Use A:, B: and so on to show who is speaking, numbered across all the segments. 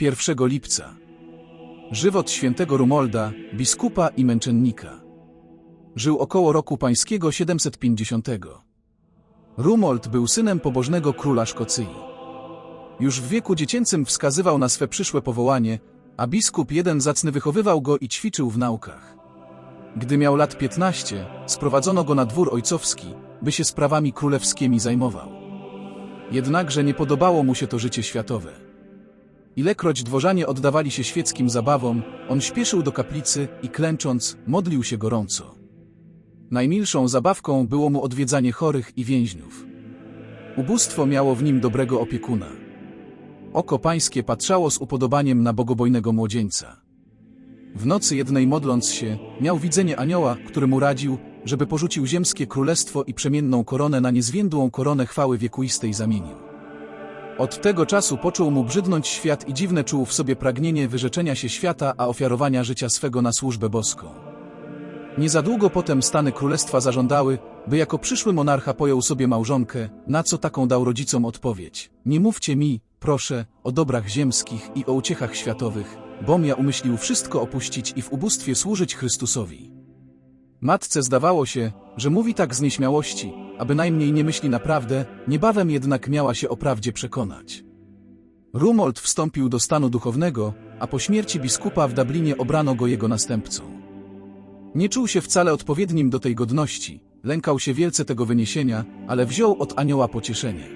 A: 1 lipca. Żywot świętego Rumolda, biskupa i męczennika. Żył około roku pańskiego 750. Rumold był synem pobożnego króla Szkocyi. Już w wieku dziecięcym wskazywał na swe przyszłe powołanie, a biskup jeden zacny wychowywał go i ćwiczył w naukach. Gdy miał lat 15, sprowadzono go na dwór ojcowski, by się sprawami królewskimi zajmował. Jednakże nie podobało mu się to życie światowe. Ilekroć dworzanie oddawali się świeckim zabawom, on śpieszył do kaplicy i klęcząc, modlił się gorąco. Najmilszą zabawką było mu odwiedzanie chorych i więźniów. Ubóstwo miało w nim dobrego opiekuna. Oko pańskie patrzało z upodobaniem na bogobojnego młodzieńca. W nocy jednej modląc się, miał widzenie anioła, który mu radził, żeby porzucił ziemskie królestwo i przemienną koronę na niezwiędłą koronę chwały wiekuistej zamienił. Od tego czasu począł mu brzydnąć świat i dziwne czuł w sobie pragnienie wyrzeczenia się świata, a ofiarowania życia swego na służbę boską. Nie za długo potem stany królestwa zażądały, by jako przyszły monarcha pojął sobie małżonkę, na co taką dał rodzicom odpowiedź. Nie mówcie mi, proszę, o dobrach ziemskich i o uciechach światowych, bom ja umyślił wszystko opuścić i w ubóstwie służyć Chrystusowi. Matce zdawało się, że mówi tak z nieśmiałości, a bynajmniej nie myśli naprawdę, niebawem jednak miała się o prawdzie przekonać. Rumold wstąpił do stanu duchownego, a po śmierci biskupa w Dublinie obrano go jego następcą. Nie czuł się wcale odpowiednim do tej godności, lękał się wielce tego wyniesienia, ale wziął od anioła pocieszenie.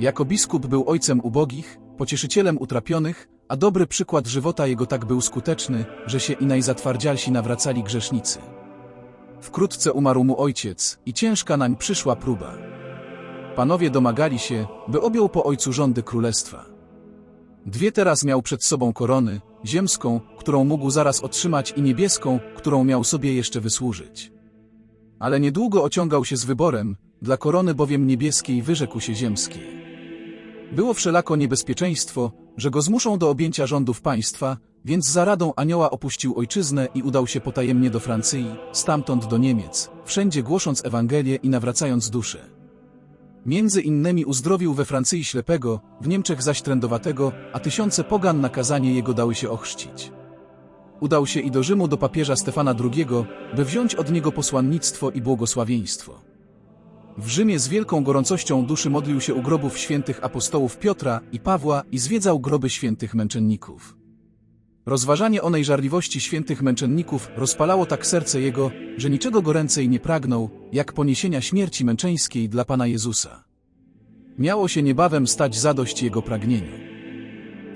A: Jako biskup był ojcem ubogich, pocieszycielem utrapionych, a dobry przykład żywota jego tak był skuteczny, że się i najzatwardzialsi nawracali grzesznicy. Wkrótce umarł mu ojciec i ciężka nań przyszła próba. Panowie domagali się, by objął po ojcu rządy królestwa. Dwie teraz miał przed sobą korony, ziemską, którą mógł zaraz otrzymać i niebieską, którą miał sobie jeszcze wysłużyć. Ale niedługo ociągał się z wyborem, dla korony bowiem niebieskiej wyrzekł się ziemskiej. Było wszelako niebezpieczeństwo, że go zmuszą do objęcia rządów państwa, więc za radą anioła opuścił ojczyznę i udał się potajemnie do Francji, stamtąd do Niemiec, wszędzie głosząc Ewangelię i nawracając dusze. Między innymi uzdrowił we Francji ślepego, w Niemczech zaś trędowatego, a tysiące pogan na kazanie jego dały się ochrzcić. Udał się i do Rzymu do papieża Stefana II, by wziąć od niego posłannictwo i błogosławieństwo. W Rzymie z wielką gorącością duszy modlił się u grobów świętych apostołów Piotra i Pawła i zwiedzał groby świętych męczenników. Rozważanie onej żarliwości świętych męczenników rozpalało tak serce jego, że niczego goręcej nie pragnął, jak poniesienia śmierci męczeńskiej dla Pana Jezusa. Miało się niebawem stać zadość jego pragnieniu.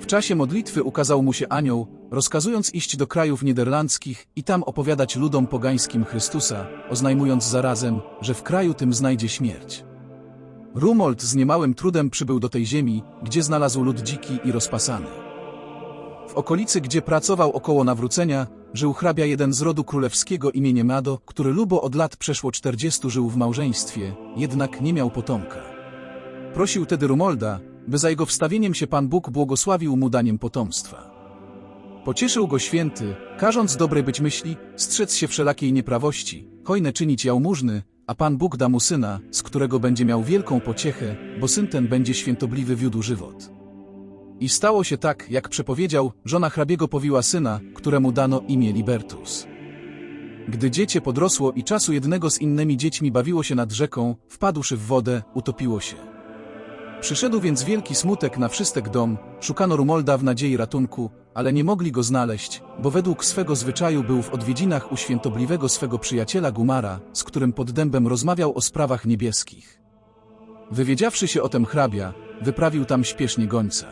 A: W czasie modlitwy ukazał mu się anioł, rozkazując iść do krajów niderlandzkich i tam opowiadać ludom pogańskim Chrystusa, oznajmując zarazem, że w kraju tym znajdzie śmierć. Rumold z niemałym trudem przybył do tej ziemi, gdzie znalazł lud dziki i rozpasany. W okolicy, gdzie pracował około nawrócenia, żył hrabia jeden z rodu królewskiego imieniem Mado, który lubo od lat przeszło 40 żył w małżeństwie, jednak nie miał potomka. Prosił tedy Rumolda, by za jego wstawieniem się Pan Bóg błogosławił mu daniem potomstwa. Pocieszył go święty, każąc dobrej być myśli, strzec się wszelakiej nieprawości, hojne czynić jałmużny, a Pan Bóg da mu syna, z którego będzie miał wielką pociechę, bo syn ten będzie świętobliwy wiódł żywot. I stało się tak, jak przepowiedział, żona hrabiego powiła syna, któremu dano imię Libertus. Gdy dziecię podrosło i czasu jednego z innymi dziećmi bawiło się nad rzeką, wpadłszy w wodę, utopiło się. Przyszedł więc wielki smutek na wszystek dom, szukano Rumolda w nadziei ratunku, ale nie mogli go znaleźć, bo według swego zwyczaju był w odwiedzinach u świętobliwego swego przyjaciela Gumara, z którym pod dębem rozmawiał o sprawach niebieskich. Wywiedziawszy się o tem hrabia, wyprawił tam śpiesznie gońca.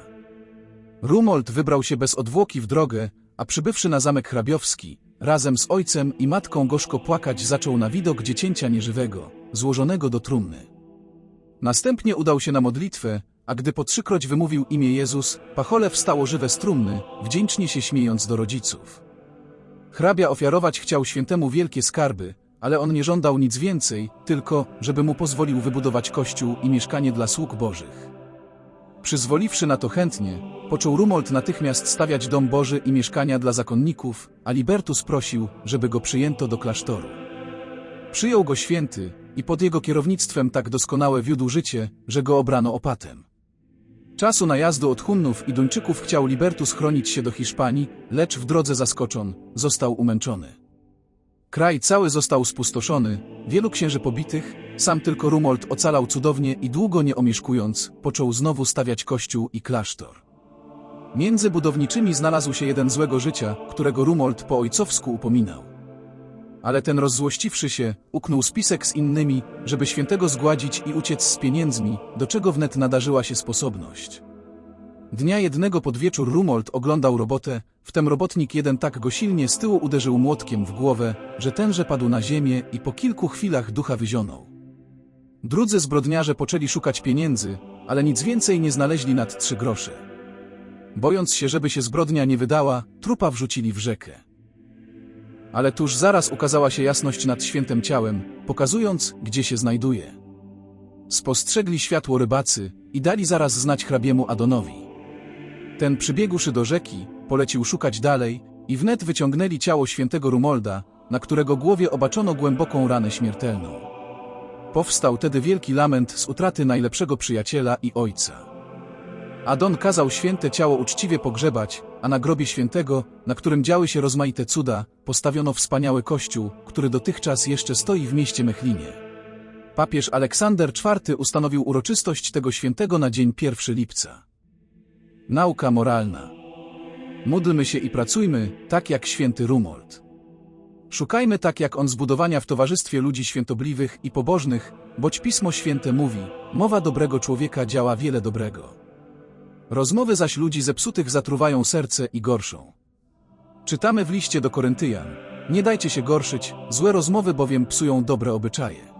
A: Rumold wybrał się bez odwłoki w drogę, a przybywszy na zamek hrabiowski, razem z ojcem i matką gorzko płakać zaczął na widok dziecięcia nieżywego, złożonego do trumny. Następnie udał się na modlitwę, a gdy po trzykroć wymówił imię Jezus, pachole wstało żywe z trumny, wdzięcznie się śmiejąc do rodziców. Hrabia ofiarować chciał świętemu wielkie skarby, ale on nie żądał nic więcej, tylko, żeby mu pozwolił wybudować kościół i mieszkanie dla sług bożych. Przyzwoliwszy na to chętnie, począł Rumold natychmiast stawiać dom Boży i mieszkania dla zakonników, a Libertus prosił, żeby go przyjęto do klasztoru. Przyjął go święty i pod jego kierownictwem tak doskonałe wiódł życie, że go obrano opatem. Czasu najazdu od Hunnów i Duńczyków chciał Libertus chronić się do Hiszpanii, lecz w drodze zaskoczon, został umęczony. Kraj cały został spustoszony, wielu księży pobitych, sam tylko Rumold ocalał cudownie i długo nie omieszkując, począł znowu stawiać kościół i klasztor. Między budowniczymi znalazł się jeden złego życia, którego Rumold po ojcowsku upominał. Ale ten rozzłościwszy się, uknął spisek z innymi, żeby świętego zgładzić i uciec z pieniędzmi, do czego wnet nadarzyła się sposobność. Dnia jednego pod wieczór Rumold oglądał robotę, wtem robotnik jeden tak go silnie z tyłu uderzył młotkiem w głowę, że tenże padł na ziemię i po kilku chwilach ducha wyzionął. Drudzy zbrodniarze poczęli szukać pieniędzy, ale nic więcej nie znaleźli nad trzy grosze. Bojąc się, żeby się zbrodnia nie wydała, trupa wrzucili w rzekę. Ale tuż zaraz ukazała się jasność nad świętym ciałem, pokazując, gdzie się znajduje. Spostrzegli światło rybacy i dali zaraz znać hrabiemu Adonowi. Ten przybiegłszy do rzeki, polecił szukać dalej i wnet wyciągnęli ciało świętego Rumolda, na którego głowie obaczono głęboką ranę śmiertelną. Powstał tedy wielki lament z utraty najlepszego przyjaciela i ojca. Adon kazał święte ciało uczciwie pogrzebać, a na grobie świętego, na którym działy się rozmaite cuda, postawiono wspaniały kościół, który dotychczas jeszcze stoi w mieście Mechlinie. Papież Aleksander IV ustanowił uroczystość tego świętego na dzień 1 lipca. Nauka moralna. Módlmy się i pracujmy, tak jak święty Rumold. Szukajmy tak jak on zbudowania w towarzystwie ludzi świętobliwych i pobożnych, boć Pismo Święte mówi, mowa dobrego człowieka działa wiele dobrego. Rozmowy zaś ludzi zepsutych zatruwają serce i gorszą. Czytamy w liście do Koryntyjan. Nie dajcie się gorszyć, złe rozmowy bowiem psują dobre obyczaje.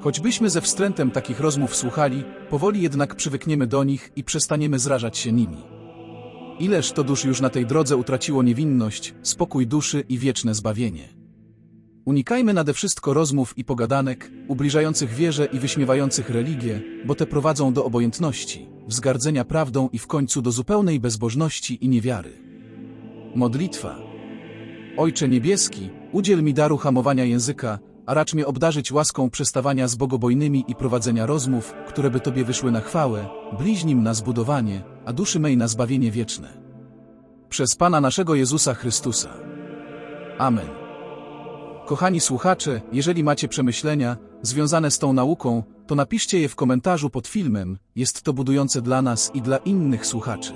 A: Choćbyśmy ze wstrętem takich rozmów słuchali, powoli jednak przywykniemy do nich i przestaniemy zrażać się nimi. Ileż to dusz już na tej drodze utraciło niewinność, spokój duszy i wieczne zbawienie. Unikajmy nade wszystko rozmów i pogadanek, ubliżających wierze i wyśmiewających religię, bo te prowadzą do obojętności, wzgardzenia prawdą i w końcu do zupełnej bezbożności i niewiary. Modlitwa Ojcze Niebieski, udziel mi daru hamowania języka, a racz mnie obdarzyć łaską przestawania z bogobojnymi i prowadzenia rozmów, które by Tobie wyszły na chwałę, bliźnim na zbudowanie, a duszy mej na zbawienie wieczne. Przez Pana naszego Jezusa Chrystusa. Amen. Kochani słuchacze, jeżeli macie przemyślenia związane z tą nauką, to napiszcie je w komentarzu pod filmem, jest to budujące dla nas i dla innych słuchaczy.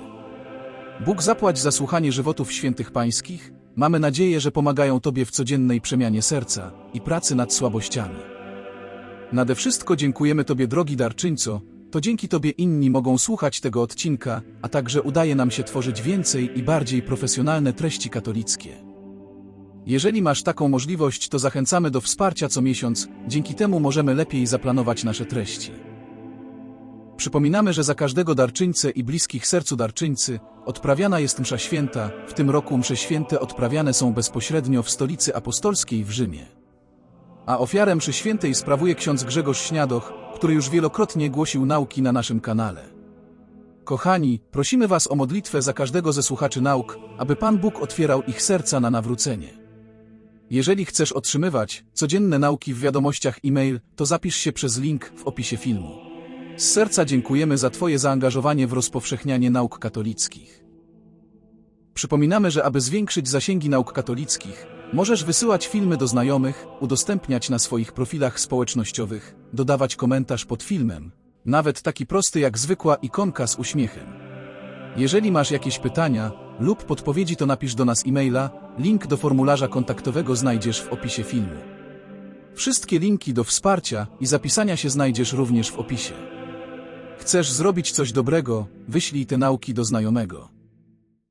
A: Bóg zapłać za słuchanie żywotów świętych pańskich, mamy nadzieję, że pomagają Tobie w codziennej przemianie serca i pracy nad słabościami. Nade wszystko dziękujemy Tobie drogi darczyńco, to dzięki Tobie inni mogą słuchać tego odcinka, a także udaje nam się tworzyć więcej i bardziej profesjonalne treści katolickie. Jeżeli masz taką możliwość, to zachęcamy do wsparcia co miesiąc, dzięki temu możemy lepiej zaplanować nasze treści. Przypominamy, że za każdego darczyńcę i bliskich sercu darczyńcy odprawiana jest msza święta, w tym roku msze święte odprawiane są bezpośrednio w stolicy apostolskiej w Rzymie. A ofiarę mszy świętej sprawuje ksiądz Grzegorz Śniadoch, który już wielokrotnie głosił nauki na naszym kanale. Kochani, prosimy Was o modlitwę za każdego ze słuchaczy nauk, aby Pan Bóg otwierał ich serca na nawrócenie. Jeżeli chcesz otrzymywać codzienne nauki w wiadomościach e-mail, to zapisz się przez link w opisie filmu. Z serca dziękujemy za Twoje zaangażowanie w rozpowszechnianie nauk katolickich. Przypominamy, że aby zwiększyć zasięgi nauk katolickich, możesz wysyłać filmy do znajomych, udostępniać na swoich profilach społecznościowych, dodawać komentarz pod filmem, nawet taki prosty jak zwykła ikonka z uśmiechem. Jeżeli masz jakieś pytania lub podpowiedzi, to napisz do nas e-maila, link do formularza kontaktowego znajdziesz w opisie filmu. Wszystkie linki do wsparcia i zapisania się znajdziesz również w opisie. Chcesz zrobić coś dobrego, wyślij te nauki do znajomego.